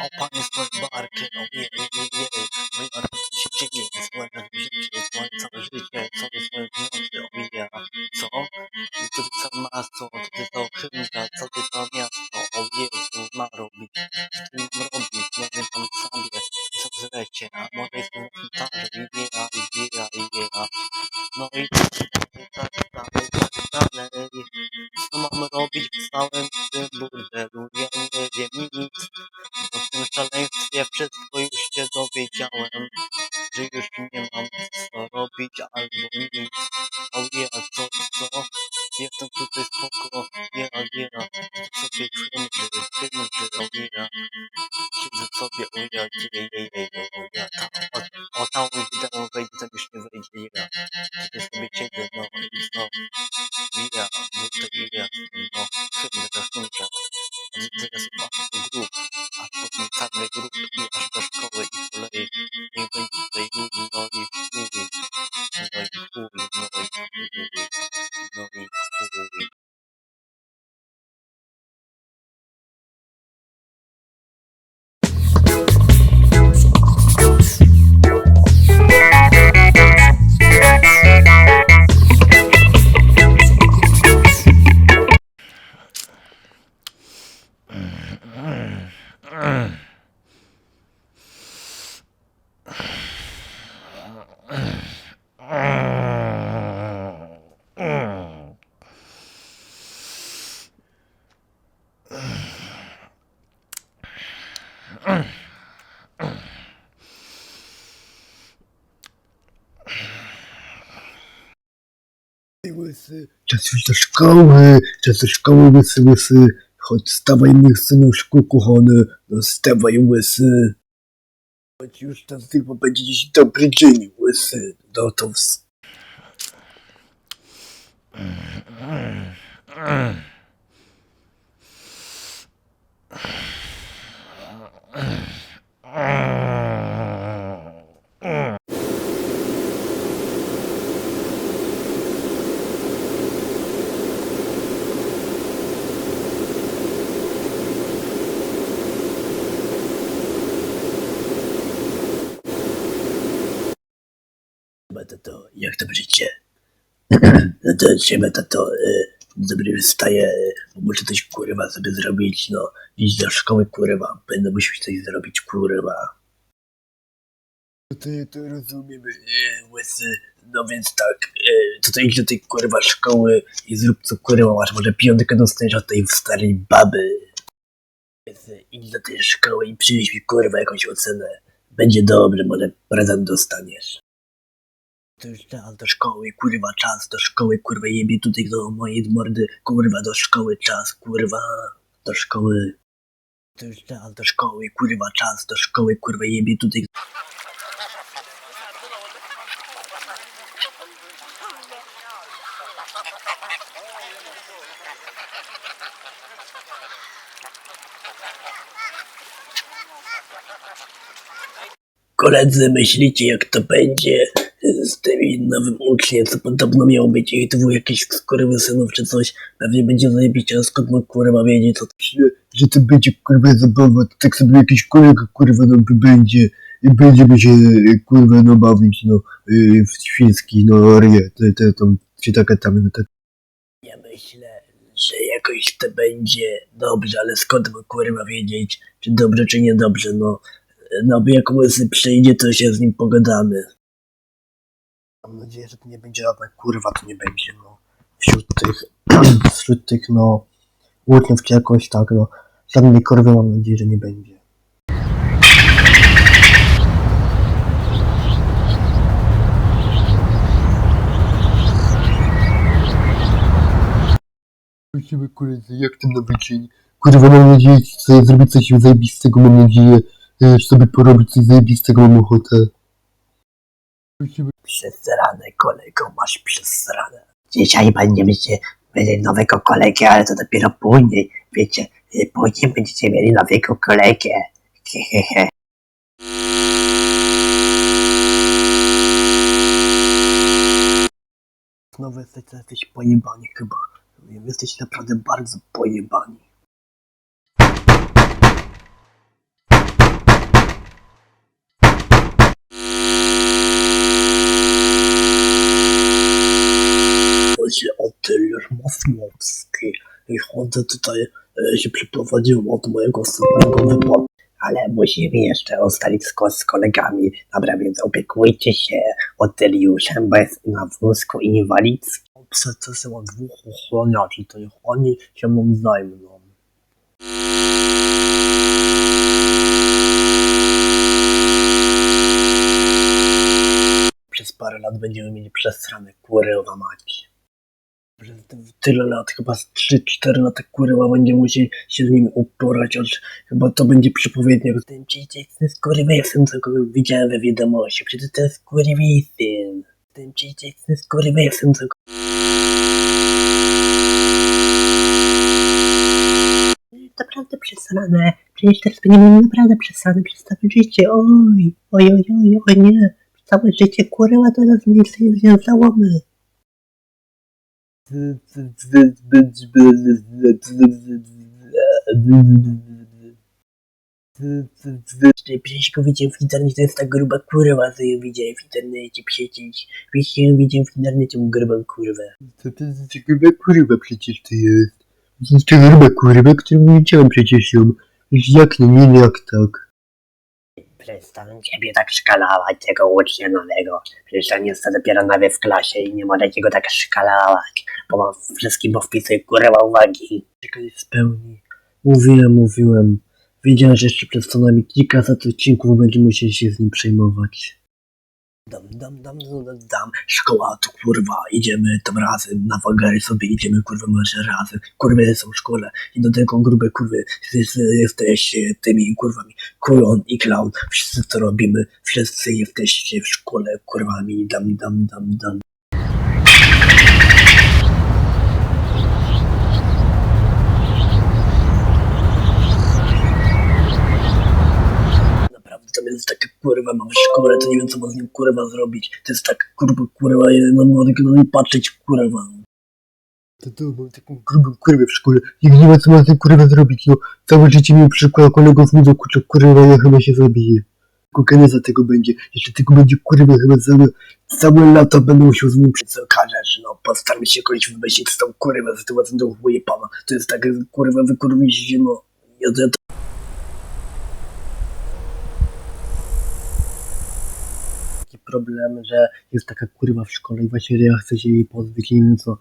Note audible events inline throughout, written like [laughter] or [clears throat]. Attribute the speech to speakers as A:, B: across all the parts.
A: O panie z moim barkiem, ojej, ojej, ojej, co się dzieje? Słońce życie, słońce całe życie, co jest moje nocy, ojej, co? I co ty za masło, co ty za okrzynka, co ty za miasto, o Jezu, ma robić, co ty mam robić, nie wiem tam sobie, co zlecie, a może jestem na gitarze, ojej, ojej, ojej, no i spoko, ja, ja, sobie chymrzy, chymrzy, o ja. Siedzę sobie, o ja, jej, jej, jej, o ja, ta, o, tam wideo wejdzie, tam już nie wejdzie, ja. Siedzę sobie ciebie, no i znowu, ja, no ja, no, chymrę, to chymrę. Teraz mam grup, a potem czarny grup i aż do szkoły
B: łysy, czas już do szkoły, czas do szkoły, łysy, łysy. Chodź, stawaj, mój synuszku kochany, no stawaj, łysy. Chodź już tam tylko będzie dziś dobry dzień, łysy. No to ws- Chyba [clears throat] to to, jak tam życie? no to siema tato, y, dobry wstaję, y, bo muszę coś kurwa sobie zrobić, no. Iść do szkoły kurwa, będę musiał coś zrobić kurwa. To, to rozumiemy, y, łysy, no więc tak, y, to to idź do tej kurwa szkoły i zrób co kurwa masz, może piątkę dostaniesz od tej starej baby. Łysy, idź do tej szkoły i przynieś mi kurwa jakąś ocenę. Będzie dobrze, może prezent dostaniesz. To czas do szkoły, kurwa, czas do szkoły, kurwa, jebie tutaj do mojej mordy, kurwa, do szkoły, czas, kurwa, do szkoły. To już czas do szkoły, kurwa, czas do szkoły, kurwa, jebie tutaj. Koledzy, myślicie jak to będzie z tym nowym uczniem, co podobno miał być ich dwóch jakichś synów czy coś. Pewnie będzie zajebiście, a skąd mógł kurwa wiedzieć, co to się, że to będzie kurwa zabawa, to tak sobie jakiś kolega kurwa no będzie i będziemy się kurwa no bawić no y, w świński no arię, te, te tam, czy taka tam, no tak. Ja myślę, że jakoś to będzie dobrze, ale skąd mógł kurwa wiedzieć, czy dobrze, czy niedobrze, no. No, bo jak łysy przyjdzie, to się z nim pogadamy. Mam nadzieję, że to nie będzie żadna kurwa, to nie będzie, no. Wśród tych, [clears throat] wśród tych, no, uczniów czy jakoś tak, no. Żadnej kurwy mam nadzieję, że nie będzie. Prosimy koledzy, jak ten nowy dzień? Kurwa, mam nadzieję, że zrobić coś zajebistego, mam nadzieję, e, sobie porobić coś zajebistego, mam ochotę. Przesrane, kolego, masz przesrane. Dzisiaj będziemy się mieli nowego kolegę, ale to dopiero później, wiecie, e, później będziecie mieli nowego kolegę. Hehehe. Znowu jesteście jesteś pojebani chyba. Jesteście naprawdę bardzo pojebani. Słowski i chodzę tutaj, e, się przyprowadziłem od mojego ostatniego wypadu. Ale musimy jeszcze ustalić z, ko- z kolegami. Dobra, więc opiekujcie się Otyliuszem, bo jest na wózku inwalidzkim. Przesyła dwóch ochroniarzy, to niech oni się mną zajmą. Przez parę lat będziemy mieli przesrane kurwa mać. Przez tyle lat, chyba z 3-4 lata kurwa będziemy musieli się z nimi uporać, aż chyba to będzie przepowiednia. Ten przecież ten skurwysyn, co go widziałem we wiadomości, przecież ten skurwysyn. Ten przecież ten skurwysyn, co go... Naprawdę przesrane. Przecież teraz będziemy naprawdę przesrane przez całe życie. Oj, oj, oj, oj, oj, nie. Całe życie kurwa to nas nic nie związałoby. Przecież go widziałem w internecie, jest ta gruba kurwa, co ją widziałem w internecie przecież. Przecież ją widziałem w internecie, tą grubą kurwę.
C: To to jest gruba kurwa przecież to jest. To jest gruba kurwa, którą widziałem przecież ją. Jak nie, nie, jak tak.
B: Przestań ciebie tak szkalować, tego ucznia nowego. Przecież on jest dopiero nowy w klasie i nie możecie go tak szkalować, bo wszystkim bo kurwa uwagi. Nie spełni. Mówiłem, mówiłem. Wiedziałem, że jeszcze przed co najmniej kilkaset odcinków będziemy musieli się z nim przejmować. Dam, dam, dam, dam, dam. Szkoła to kurwa, idziemy tam razem, na wagary sobie idziemy kurwa może razem. Kurwy są w szkole i do tego grube kurwy jesteście tymi kurwami. Kulon i clown, wszyscy to robimy, wszyscy jesteście w szkole kurwami, dam, dam, dam, dam. Jest taka kurwa, mam szkołę, to nie wiem co mam z nim kurwa zrobić. To jest tak kurwa, kurwa, ja mogę na nie patrzeć kurwa.
C: To to mam taką grubą kurwę w szkole. Nie ma co mam z tym kurwa zrobić, no. Całe życie mi przykład kolegów do kurczę kurwa, ja chyba się zabiję. Tylko geneza tego będzie. Jeszcze tego będzie kurwa chyba całe, całe lato będę musiał z nim
B: Co każesz, no postaram się jakoś wymyślić z tą kurwa sytuacją do chuje pana. To jest tak kurwa wykurwić się, no. Ja, ja taki problem, że jest taka kurwa w szkole i właśnie że ja chcę się jej pozbyć, nie wiem co.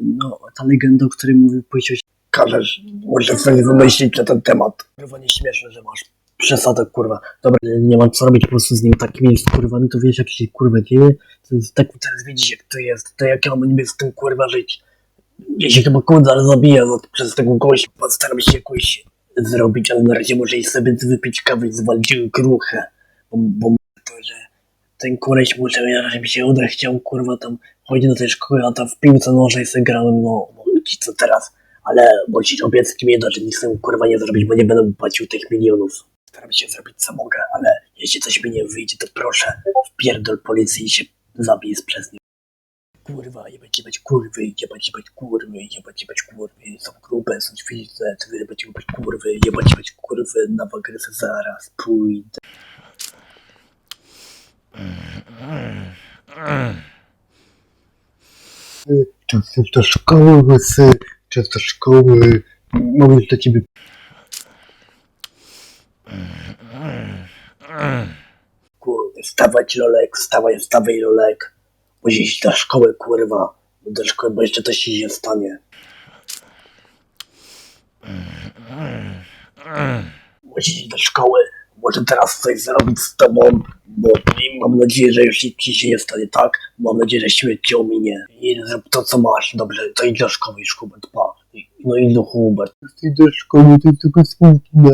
B: No, ta legenda, o której mówił, powiedziałeś, każesz, muszę sobie wymyślić na ten temat. Kurwa, nieśmieszne, że masz przesadę, kurwa. Dobra, nie mam co robić po prostu z nim takimi jest kurwami, to wiesz jak się kurwa dzieje. To jest tak, teraz widzisz jak to jest, to jak ja mam niby z tym kurwa żyć. Ja się chyba kudar zabija no, przez tego gościa, postaram się jakoś zrobić, ale na razie może i sobie wypić kawę i zwalić gruchę, bo, bo ten koleś może, że mi się uda chciał, kurwa, tam chodzi do tej szkoły, a tam w piłce nożnej sobie grałem, no, no ci co teraz, ale musisz obiecać mi jedno, że nic kurwa nie zrobić, bo nie będę płacił tych milionów. Staram się zrobić co mogę, ale jeśli coś mi nie wyjdzie, to proszę, wpierdol policji i się zabij przez nie. Kurwa, jebać, jebać kurwy, jebać, jebać kurwy, jebać, jebać kurwy, są grube, są ćwiczne, jebać, jebać kurwy, jebać, jebać kurwy, na wagresę zaraz pójdę.
C: Czas do szkoły, łysy. Czas do szkoły. Mam już dla ciebie
B: Kurde, wstawać Lolek, wstawaj, wstawaj Lolek. Musisz iść do szkoły, kurwa. Do szkoły, bo jeszcze coś się stanie. Musisz iść do szkoły. Może teraz coś zrobić z tobą, bo i mam nadzieję, że już nic ci się nie stanie, tak? Mam nadzieję, że śmierć cię ominie. I zrób to, co masz. Dobrze, to idź do szkoły już, Hubert, pa. No i do Hubert.
C: Chcę do szkoły, to jest tylko smutne.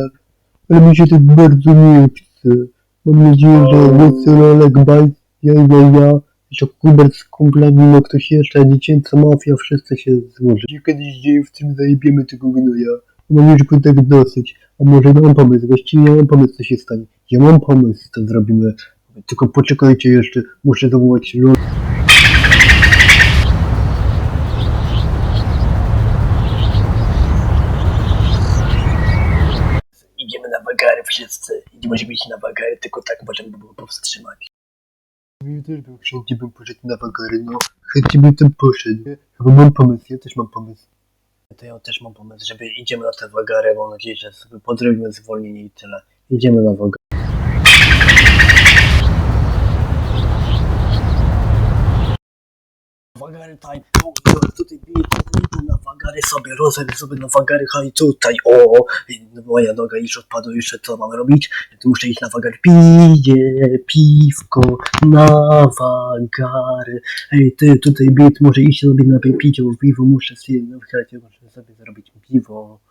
C: Ale mi się tak bardzo nie chce. Mam nadzieję, że łysy Lolek Bajs, ja, ja, ja, jeszcze Hubert z kumplami, no ktoś jeszcze, dziecięca mafia, wszyscy się złoży. Kiedyś dzieje, w tym zajebiemy tego gnoja. Mam już tak dosyć. A może mam pomysł, właściwie ja mam pomysł, co się stanie. Ja mam pomysł, co zrobimy. Tylko poczekajcie jeszcze, muszę zawołać Lol.
B: Idziemy na wagary wszyscy. Idziemy iść na wagary, tylko tak możemy było powstrzymać.
C: Ja też bym chętnie bym poszedł na wagary, no. Chętnie bym tam poszedł. nie? Chyba mam pomysł, ja też mam pomysł.
B: To ja też mam pomysł, żeby idziemy na te wagary, mam nadzieję, że sobie podrobimy zwolnienie i tyle. Idziemy na wagary. Wagary time, o, tutaj biję, idę na wagary sobie, rozerwę sobie na wagary, tutaj, o, moja noga już odpadła, jeszcze co mam robić? Tu muszę iść na wagary, piję piwko na wagary, ej ty, tutaj bit, może iść sobie na bo piwo muszę sobie, chwilę muszę sobie zrobić piwo.